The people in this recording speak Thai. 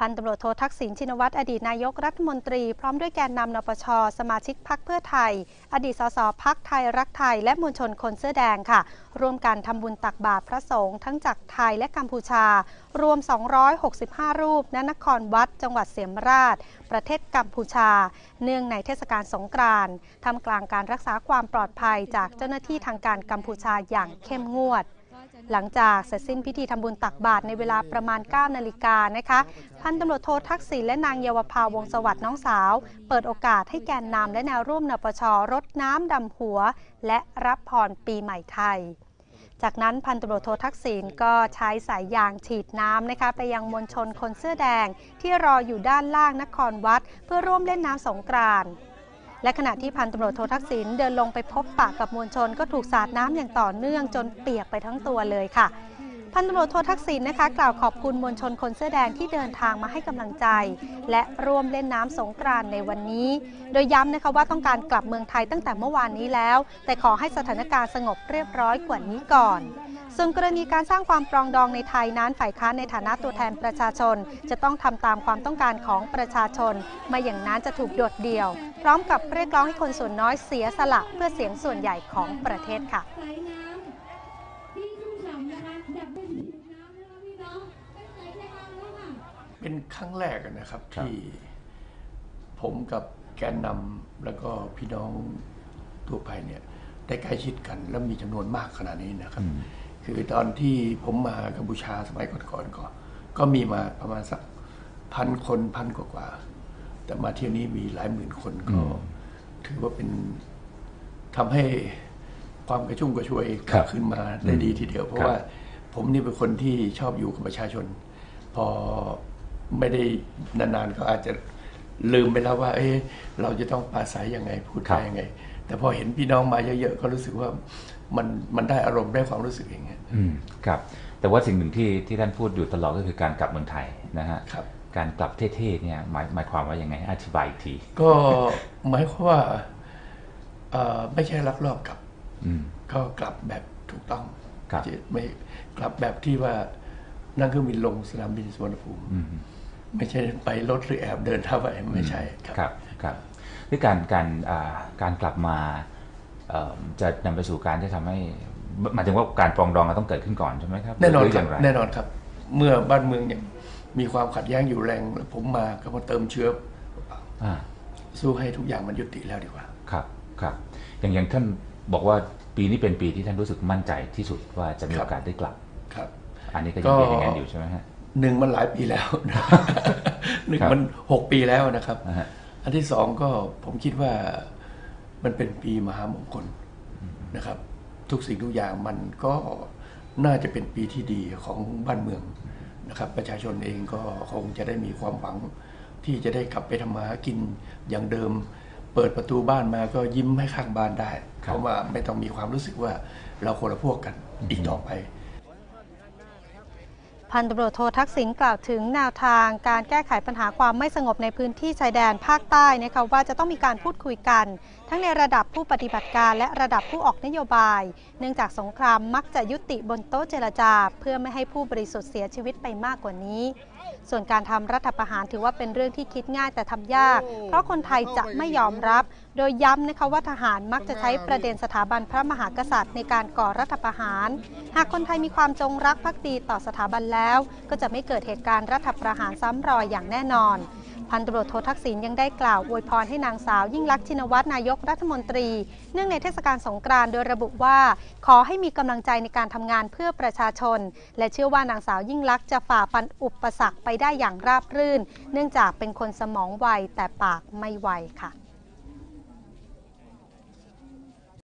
พันตำรวจโททักษิณชินวัตรอดีตนายกรัฐมนตรี พร้อมด้วยแกนนำนปช สมาชิกพักเพื่อไทย อดีตสสพักไทยรักไทย และมวลชนคนเสื้อแดงค่ะ ร่วมกันทำบุญตักบาตรพระสงฆ์ทั้งจากไทยและกัมพูชา รวม 265 รูปณนครวัด จังหวัดเสียมราช ประเทศกัมพูชา เนื่องในเทศกาลสงกรานต์ทำกลางการรักษาความปลอดภัยจากเจ้าหน้าที่ทางการกัมพูชาอย่างเข้มงวด หลังจากเสร็จสิ้นพิธีทำบุญตักบาตรในเวลาประมาณ 9 นาฬิกานะคะ พันตำรวจโททักษิณและนางเยาวภาวงศสวัสดิ์น้องสาว เปิดโอกาสให้แกนนำและแนวร่วมนปชรดน้ำดำหัว และรับพรปีใหม่ไทยจากนั้นพันตำรวจโททักษิณก็ใช้สายยางฉีดน้ำนะคะไปยังมวลชนคนเสื้อแดงที่รออยู่ด้านล่างนครวัด เพื่อร่วมเล่นน้ำสงกรานต์ และขณะที่พันตำรวจโททักษิณเดินลงไปพบปะกับมวลชน ก็ถูกสาดน้ำอย่างต่อเนื่องจนเปียกไปทั้งตัวเลยค่ะ พันตำรวจโททักษิณนะคะ กล่าวขอบคุณมวลชนคนเสื้อแดงที่เดินทางมาให้กำลังใจ และร่วมเล่นน้ำสงกรานในวันนี้ โดยย้ำนะคะว่าต้องการกลับเมืองไทยตั้งแต่เมื่อวานนี้แล้ว แต่ขอให้สถานการณ์สงบเรียบร้อยกว่านี้ก่อน ส่วนกรณีการสร้างความปรองดองในไทยนั้นฝ่ายค้านในฐานะตัวแทนประชาชน จะต้องทำตามความต้องการของประชาชนไม่อย่างนั้นจะถูกโดดเดี่ยว พร้อมกับเรียกร้องให้คนส่วนน้อยเสียสละเพื่อเสียงส่วนใหญ่ของประเทศค่ะไหลน้ำที่ชุ่มฉ่ำนะคะดับเป็นผิวน้ำนะคะพี่น้องไม่เคยใช้งานแล้วค่ะเป็นครั้งแรกอะนะครับครับที่ผมกับแกนนำแล้วก็พี่น้องทั่วไปเนี่ยได้ใกล้ชิดกัน แล้วมีจำนวนมากขนาดนี้นะครับ คือตอนที่ผมมากัมพูชาสมัยก่อนๆก็ก็มีมาประมาณสักพันคนพันกว่าๆแต่มาเที่ยวนี้มีหลายหมื่นคนก็ ถือว่าเป็นทำให้ความกระชุ่มกระชวยกครัลับบขึ้นมาได้ดีทีเดียว เพราะครับว่าผมนี่เป็นคนที่ชอบอยู่กับประชาชน พอไม่ได้นานๆก็อาจจะลืมไปแล้วว่า เอ๊ะเราจะต้องปราศัยยังไงพูดครับได้ยังไง แต่พอเห็นพี่น้องมาเยอะๆก็รู้สึกว่า มันมันได้อารมณ์ได้ความรู้สึกอย่างเงี้ยอืมครับ แต่ว่าสิ่งหนึ่งที่ที่ท่านพูดอยู่ตลอดก็คือการกลับเมืองไทยนะฮะครับการกลับเท่ๆเนี่ยหมายหมายความว่ายังไงอธิบายอีกที ก็หมายความว่าเอ่อไม่ใช่ลักลอบกลับอืมก็กลับแบบถูกต้องครับไม่กลับแบบที่ว่านั่งเครื่องบินลงสนามบินสุวรรณภูมิอืมไม่ใช่ไปรถหรือแอบเดินเข้าไปไม่ใช่ครับ ครับ ครับด้วยการการอ่าการกลับมาเอ่อ จะนำไปสู่การที่ทำให้หมายถึงว่าการปรองดองก็ต้องเกิดขึ้นก่อนใช่ไหมครับแน่นอนหรืคอรับย่างไรแน่นอนครับ เมื่อบ้านเมืองเนี่ยมีความขัดแย้งอยู่แรง ผมมาก็มาเติมเชื้ออ่าสู้ให้ทุกอย่างมันยุติแล้วดีกว่า ครับครับ อย่างอย่างท่านบอกว่าปีนี้เป็นปีที่ท่านรู้สึกมั่นใจที่สุดว่าจะมีครัโอบกาสได้กลับครับ อันนี้ก็ยังเป็นอย่างนั้นอยู่ใช่ไหมฮะหนึ่งมันหลายปีแล้วหนึ่งครับมันหกปีแล้วนะครับนะฮะอันที่สองก็ผมคิดว่า มันเป็นปีมหามงคลนะครับ ทุกสิ่งทุกอย่างมันก็น่าจะเป็นปีที่ดีของบ้านเมืองนะครับ ประชาชนเองก็คงจะได้มีความหวัง ที่จะได้กลับไปทำมาหากินอย่างเดิม เปิดประตูบ้านมาก็ยิ้มให้ข้างบ้านได้ครับเพราะว่าไม่ต้องมีความรู้สึกว่าเราคนละพวกกันอีกต่อไป พันตำรวจโททักษิณกล่าวถึงแนวทางการแก้ไขปัญหาความไม่สงบในพื้นที่ชายแดนภาคใต้นะคะว่าจะต้องมีการพูดคุยกัน ทั้งในระดับผู้ปฏิบัติการและระดับผู้ออกนโยบาย เนื่องจากสงครามมักจะยุติบนโต๊ะเจรจา เพื่อไม่ให้ผู้บริสุทธิ์เสียชีวิตไปมากกว่านี้ส่วนการทำรัฐประหารถือว่าเป็นเรื่องที่คิดง่ายแต่ทำยาก เพราะคนไทยจะไม่ยอมรับ โดยย้ำนะคะว่าทหารมักจะใช้ประเด็นสถาบันพระมหากษัตริย์ในการก่อรัฐประหาร หากคนไทยมีความจงรักภักดีต่อสถาบันแล้ว ก็จะไม่เกิดเหตุการณ์รัฐประหารซ้ำรอยอย่างแน่นอน พันตำรวจโททักษิณยังได้กล่าวอวยพรให้นางสาวยิ่งลักษณ์ชินวัตรนายกรัฐมนตรี เนื่องในเทศกาลสงกรานต์โดยระบุว่า ขอให้มีกำลังใจในการทำงานเพื่อประชาชน และเชื่อว่านางสาวยิ่งลักษณ์จะฝ่าฟันอุปสรรคไปได้อย่างราบรื่น เนื่องจากเป็นคนสมองไวแต่ปากไม่ไวค่ะ